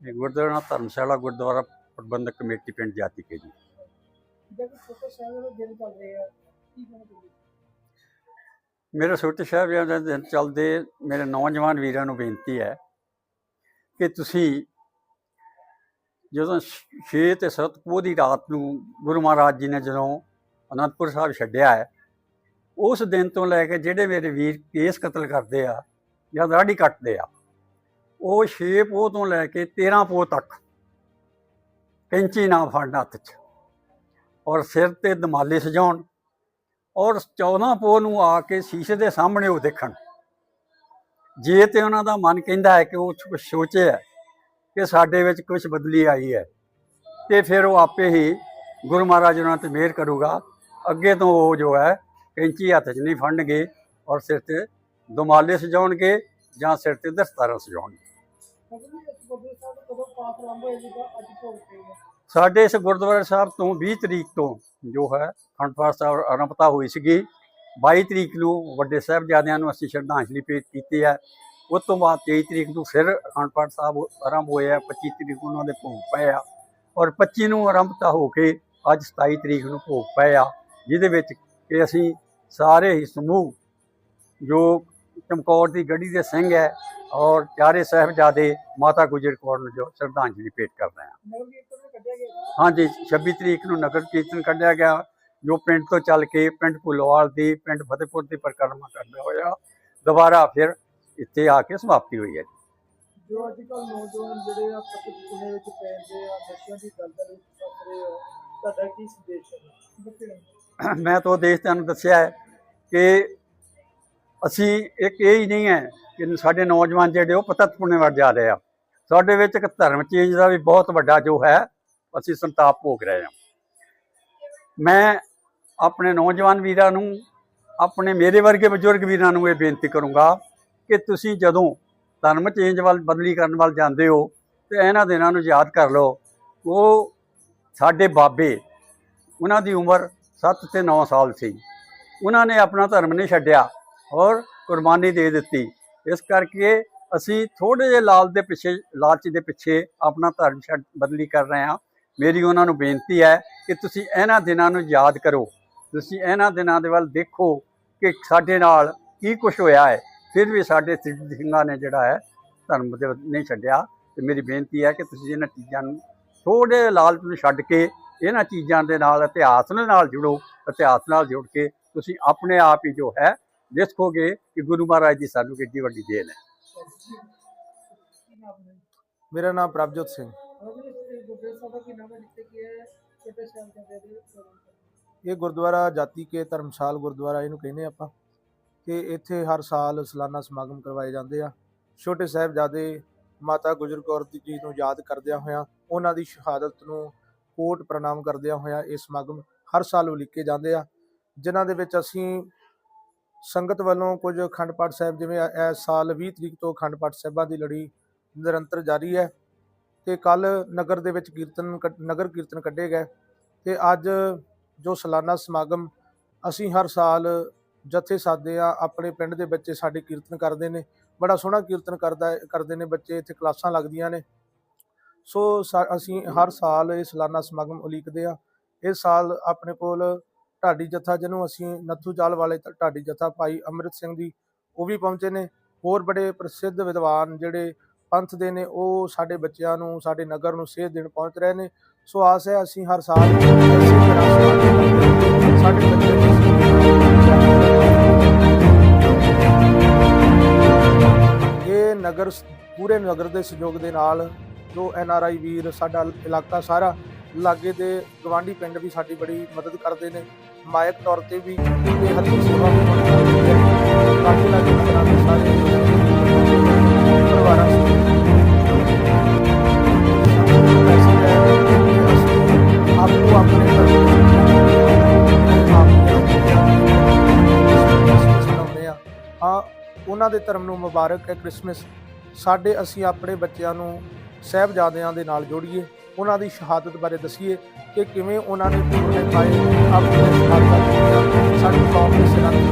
ਇਹ ਗੁਰਦੁਆਰਾ ਧਰਮਸ਼ਾਲਾ ਗੁਰਦੁਆਰਾ ਪ੍ਰਬੰਧਕ ਕਮੇਟੀ ਪਿੰਡ ਜਾਤੀ ਕੇ ਜੀ। ਮੇਰੇ ਛੋਟੇ ਸਾਹਿਬ ਦੇ ਦਿਨ ਚੱਲਦੇ ਮੇਰੇ ਨੌਜਵਾਨ ਵੀਰਾਂ ਨੂੰ ਬੇਨਤੀ ਹੈ ਕਿ ਤੁਸੀਂ ਜਦੋਂ 6 ਤੇ 7 ਪੋਹ ਦੀ ਰਾਤ ਨੂੰ ਗੁਰੂ ਮਹਾਰਾਜ ਜੀ ਨੇ ਜਦੋਂ ਅਨੰਦਪੁਰ ਸਾਹਿਬ ਛੱਡਿਆ ਹੈ ਉਸ ਦਿਨ ਤੋਂ ਲੈ ਕੇ ਜਿਹੜੇ ਮੇਰੇ ਵੀਰ ਕੇਸ ਕਤਲ ਕਰਦੇ ਆ ਜਾਂ ਦਾੜੀ ਕੱਟਦੇ ਆ ਉਹ 6 ਪੋਹ ਤੋਂ ਲੈ ਕੇ 13 ਪੋਹ ਤੱਕ ਕੈਂਚੀ ਨਾ ਫੜਨ ਹੱਥ 'ਚ। ਔਰ ਸਿਰ ਤੇ ਦਮਾਲੇ ਸਜਾਉਣ ਔਰ 14 ਪੋਹ ਨੂੰ ਆ ਕੇ ਸ਼ੀਸ਼ੇ ਦੇ ਸਾਹਮਣੇ ਉਹ ਦੇਖਣ। ਜੇ ਤੇ ਉਹਨਾਂ ਦਾ ਮਨ ਕਹਿੰਦਾ ਹੈ ਕਿ ਉਹ ਕੁਝ ਸੋਚਿਆ ਕਿ ਸਾਡੇ ਵਿੱਚ ਕੁਝ ਬਦਲੀ ਆਈ ਹੈ, ਤੇ ਫਿਰ ਉਹ ਆਪੇ ਹੀ ਗੁਰੂ ਮਹਾਰਾਜ ਉਹਨਾਂ ਤੇ ਮਿਹਰ ਕਰੂਗਾ। ਅੱਗੇ ਤੋਂ ਉਹ ਜੋ ਹੈ ਕੈਂਚੀ ਹੱਥ 'ਚ ਨਹੀਂ ਫੜਨਗੇ ਔਰ ਸਿਰ ਤੇ ਦੁਮਾਲੇ ਸਜਾਉਣਗੇ ਜਾਂ ਸਿਰ ਤੇ ਦਸਤਾਰਾਂ ਸਜਾਉਣਗੇ ਸਾਡੇ ਇਸ ਗੁਰਦੁਆਰਾ ਸਾਹਿਬ ਤੋਂ 20 ਤਰੀਕ ਤੋਂ ਜੋ ਹੈ ਅਖੰਡ ਪਾਠ ਸਾਹਿਬ ਆਰੰਭਤਾ ਹੋਈ ਸੀਗੀ। 22 ਤਰੀਕ ਨੂੰ ਵੱਡੇ ਸਾਹਿਬਜ਼ਾਦਿਆਂ ਨੂੰ ਅਸੀਂ ਸ਼ਰਧਾਂਜਲੀ ਭੇਟ ਕੀਤੀ ਹੈ। ਉਸ ਤੋਂ ਬਾਅਦ 23 ਤਰੀਕ ਨੂੰ ਫਿਰ ਅਖੰਡ ਪਾਠ ਸਾਹਿਬ ਆਰੰਭ ਹੋਇਆ 25 ਤਰੀਕ ਨੂੰ ਉਹਨਾਂ ਦੇ ਭੋਗ ਪਏ ਆ। ਔਰ 25 ਨੂੰ ਆਰੰਭਤਾ ਹੋ ਕੇ ਅੱਜ 27 ਤਰੀਕ ਨੂੰ ਭੋਗ ਪਏ ਆ। ਜਿਹਦੇ ਵਿੱਚ ਕਿ ਅਸੀਂ ਸਾਰੇ ਹੀ ਸਮੂਹ ਜੋ ਚਮਕੌਰ ਦੀ ਗੜੀ ਦੇ ਸਿੰਘ ਹੈ ਔਰ ਚਾਰੇ ਸਾਹਿਬਜ਼ਾਦੇ ਮਾਤਾ ਗੁਜਰ ਕੌਰ ਨੂੰ ਜੋ ਸ਼ਰਧਾਂਜਲੀ ਭੇਟ ਕਰਦੇ ਹਾਂ। ਹਾਂਜੀ 26 ਤਰੀਕ ਨੂੰ ਨਗਰ ਕੀਰਤਨ ਕੱਢਿਆ ਗਿਆ। ਜੋ ਪਿੰਡ ਤੋਂ ਚੱਲ ਕੇ ਪਿੰਡ ਭੁੱਲਵਾਲ ਦੀ ਪਿੰਡ ਫਤਿਹਪੁਰ ਦੀ ਪਰਿਕਰਮਾ ਕਰਦੇ ਹੋਇਆ ਦੁਬਾਰਾ ਫਿਰ ਇੱਥੇ ਆ ਕੇ ਸਮਾਪਤੀ ਹੋਈ ਹੈ ਜੋ। ਅੱਜ ਕੱਲ ਨੌਜਵਾਨ ਜਿਹੜੇ ਆ ਪਤਿਤ ਪੁਣੇ ਵਿੱਚ ਪੈਂਦੇ ਆ ਨਸ਼ਿਆਂ ਦੀ ਦਲਦਲ ਵਿੱਚ ਫਸ ਰਹੇ ਹੋ ਤੁਹਾਡਾ ਕੀ ਸੰਦੇਸ਼ ਹੈ? ਬੱਚੇ ਨੂੰ ਮੈਂ ਤਾਂ ਦੇਸ਼ ਤੁਹਾਨੂੰ ਦੱਸਿਆ ਹੈ ਕਿ ਅਸੀਂ ਇੱਕ ਇਹ ਹੀ ਨਹੀਂ ਹੈ ਕਿ ਸਾਡੇ ਨੌਜਵਾਨ ਜਿਹੜੇ ਉਹ ਪਤਤ ਪੁਣੇ ਵੱਲ ਜਾ ਰਹੇ ਆ। ਸਾਡੇ ਵਿੱਚ ਇੱਕ ਧਰਮ ਚੇਂਜ ਦਾ ਵੀ ਬਹੁਤ ਵੱਡਾ ਜੋ ਹੈ, ਅਸੀਂ ਸੰਤਾਪ ਭੋਗ ਰਹੇ ਹਾਂ। ਮੈਂ ਆਪਣੇ ਨੌਜਵਾਨ ਵੀਰਾਂ ਨੂੰ, ਆਪਣੇ ਮੇਰੇ ਵਰਗੇ ਬਜ਼ੁਰਗ ਵੀਰਾਂ ਨੂੰ ਇਹ ਬੇਨਤੀ ਕਰੂੰਗਾ ਕਿ ਤੁਸੀਂ ਜਦੋਂ ਧਰਮ ਚੇਂਜ ਵੱਲ, ਬਦਲੀ ਕਰਨ ਵੱਲ ਜਾਂਦੇ ਹੋ, ਤੇ ਇਹਨਾਂ ਦਿਨਾਂ ਨੂੰ ਯਾਦ ਕਰ ਲਓ, ਉਹ ਸਾਡੇ ਬਾਬੇ, ਉਹਨਾਂ ਦੀ ਉਮਰ 7 ਤੇ 9 ਸਾਲ ਸੀ। ਉਹਨਾਂ ਨੇ ਆਪਣਾ ਧਰਮ ਨਹੀਂ ਛੱਡਿਆ। ਔਰ ਕੁਰਬਾਨੀ ਦੇ ਦਿੱਤੀ। ਇਸ ਕਰਕੇ ਅਸੀਂ ਥੋੜੇ ਜਿਹੇ ਲਾਲ ਦੇ ਪਿੱਛੇ, ਲਾਲਚ ਦੇ ਪਿੱਛੇ ਆਪਣਾ ਧਰਮ ਛੱਡ ਬਦਲੀ ਕਰ ਰਹੇ ਹਾਂ। ਮੇਰੀ ਉਹਨਾਂ ਨੂੰ ਬੇਨਤੀ ਹੈ ਕਿ ਤੁਸੀਂ ਇਹਨਾਂ ਦਿਨਾਂ ਨੂੰ ਯਾਦ ਕਰੋ। ਤੁਸੀਂ ਇਹਨਾਂ ਦਿਨਾਂ ਦੇ ਵੱਲ ਦੇਖੋ ਕਿ ਸਾਡੇ ਨਾਲ ਕੀ ਕੁਝ ਹੋਇਆ ਹੈ। ਫਿਰ ਵੀ ਸਾਡੇ ਸਿੱਧ ਸਿੰਘਾਂ ਨੇ ਜਿਹੜਾ ਹੈ, ਧਰਮ ਦੇ ਨਹੀਂ ਛੱਡਿਆ। ਤੇ ਮੇਰੀ ਬੇਨਤੀ ਹੈ ਕਿ ਤੁਸੀਂ ਇਹਨਾਂ ਚੀਜ਼ਾਂ ਨੂੰ ਥੋੜੇ ਲਾਲਚ ਨੂੰ ਛੱਡ ਕੇ ਇਹਨਾਂ ਚੀਜ਼ਾਂ ਦੇ ਨਾਲ, ਇਤਿਹਾਸ ਦੇ ਨਾਲ ਜੁੜੋ। ਇਤਿਹਾਸ ਨਾਲ ਜੁੜ ਕੇ ਤੁਸੀਂ ਆਪਣੇ ਆਪ ਹੀ ਜੋ ਹੈ ਦੇਖੋਗੇ ਕਿ ਗੁਰੂ ਮਹਾਰਾਜ ਦੀ ਸਾਨੂੰ ਕਿੰਨੀ ਵੱਡੀ ਦੇਣ ਹੈ ਮੇਰਾ ਨਾਮ ਪ੍ਰਭਜੋਤ ਸਿੰਘ ਇਹ ਗੁਰਦੁਆਰਾ ਜਾਤੀ ਕੇ ਧਰਮਸ਼ਾਲ ਗੁਰਦੁਆਰਾ ਇਹਨੂੰ ਕਹਿੰਦੇ ਆਪਾਂ ਕਿ ਇੱਥੇ ਹਰ ਸਾਲ ਸਾਲਾਨਾ ਸਮਾਗਮ ਕਰਵਾਏ ਜਾਂਦੇ ਆ ਛੋਟੇ ਸਾਹਿਬਜ਼ਾਦੇ ਮਾਤਾ ਗੁਜਰ ਕੌਰ ਜੀ ਨੂੰ ਯਾਦ ਕਰਦਿਆਂ ਹੋਇਆਂ ਉਹਨਾਂ ਦੀ ਸ਼ਹਾਦਤ ਨੂੰ ਕੋਟ ਪ੍ਰਣਾਮ ਕਰਦਿਆਂ ਹੋਇਆਂ ਇਹ ਸਮਾਗਮ ਹਰ ਸਾਲ ਉਲੀਕੇ ਜਾਂਦੇ ਆ ਜਿਨ੍ਹਾਂ ਦੇ ਵਿੱਚ ਅਸੀਂ ਸੰਗਤ ਵੱਲੋਂ ਕੁਝ ਅਖੰਡ ਪਾਠ ਸਾਹਿਬ, ਜਿਵੇਂ ਇਹ- ਇਸ ਸਾਲ 20 ਤਰੀਕ ਤੋਂ ਅਖੰਡ ਪਾਠ ਸਾਹਿਬਾਂ ਦੀ ਲੜੀ ਨਿਰੰਤਰ ਜਾਰੀ ਹੈ ਤੇ ਕੱਲ ਨਗਰ ਦੇ ਵਿੱਚ ਕੀਰਤਨ ਕੱਢ- ਨਗਰ ਕੀਰਤਨ ਕੱਢੇ ਗਏ ਤੇ ਅੱਜ ਜੋ ਸਾਲਾਨਾ ਸਮਾਗਮ, ਅਸੀਂ ਹਰ ਸਾਲ ਜਥੇ ਸਾਦੇ ਆ ਆਪਣੇ ਪਿੰਡ ਦੇ ਬੱਚੇ ਸਾਡੇ ਕੀਰਤਨ ਕਰਦੇ ਨੇ, ਬੜਾ ਸੋਹਣਾ ਕੀਰਤਨ ਕਰਦਾ, ਕਰਦੇ ਨੇ ਬੱਚੇ, ਇੱਥੇ ਕਲਾਸਾਂ ਲੱਗਦੀਆਂ ਨੇ। ਸੋ ਸਾ- ਅਸੀਂ ਹਰ ਸਾਲ ਇਹ ਸਾਲਾਨਾ ਸਮਾਗਮ ਉਲੀਕਦੇ ਆ ਇਸ ਸਾਲ ਆਪਣੇ ਕੋਲ ਢਾਡੀ ਜਥਾ ਜਿਹਨੂੰ ਅਸੀਂ ਨੱਥੂ ਚਾਲ ਵਾਲੇ ਢਾਡੀ ਜਥਾ ਭਾਈ ਅੰਮ੍ਰਿਤ ਸਿੰਘ ਜੀ, ਉਹ ਵੀ ਪਹੁੰਚੇ ਨੇ। ਹੋਰ ਬੜੇ ਪ੍ਰਸਿੱਧ ਵਿਦਵਾਨ ਜਿਹੜੇ ਪੰਥ ਦੇ ਨੇ, ਉਹ ਸਾਡੇ ਬੱਚਿਆਂ ਨੂੰ, ਸਾਡੇ ਨਗਰ ਨੂੰ ਸੇਧ ਦੇਣ ਪਹੁੰਚ ਰਹੇ ਨੇ। ਸੋ ਆਸ ਹੈ ਅਸੀਂ ਹਰ ਸਾਲ ਸਾਡੇ ਬੱਚੇ ਇਹ ਨਗਰ ਪੂਰੇ ਨਗਰ ਦੇ ਸਹਿਯੋਗ ਦੇ ਨਾਲ ਜੋ ਐਨ ਆਰ ਆਈ ਵੀਰ ਸਾਡਾ ਇਲਾਕਾ ਸਾਰਾ ਲਾਗੇ ਦੇ ਗਵਾਂਢੀ ਪਿੰਡ ਵੀ ਸਾਡੀ ਬੜੀ ਮਦਦ ਕਰਦੇ ਨੇ। ਮਾਇਕ ਤੌਰ ਤੇ ਵੀ ਤੇ ਹੱਥੀਂ ਸੇਵਾ ਵੀ ਕਰਦੇ ਨੇ ਲਾਗੇ ਲਾਗੇ ਨਗਰਾਂ ਦੇ ਸਾਰੇ ਪਰਿਵਾਰਾਂ ਨੂੰ ਪੈਸੇ ਆਪਣੇ ਆ। ਹਾਂ, ਉਹਨਾਂ ਦੇ ਧਰਮ ਨੂੰ ਮੁਬਾਰਕ ਹੈ ਕ੍ਰਿਸਮਸ। ਸਾਡੇ ਅਸੀਂ ਆਪਣੇ ਬੱਚਿਆਂ ਨੂੰ ਸਹਿਬਜ਼ਾਦਿਆਂ ਦੇ ਨਾਲ ਜੋੜੀਏ। ਉਹਨਾਂ ਦੀ ਸ਼ਹਾਦਤ ਬਾਰੇ ਦਸੀਏ ਕਿ ਕਿਵੇਂ ਉਹਨਾਂ ਨੇ ਪੂਰੇ ਪਾਏ ਆਪਣੇ ਸ਼ਹਾਦਤਾਂ ਸਾਡੀ ਕੌਮ ਦੇ ਸਿਰਾਂ ਤੇ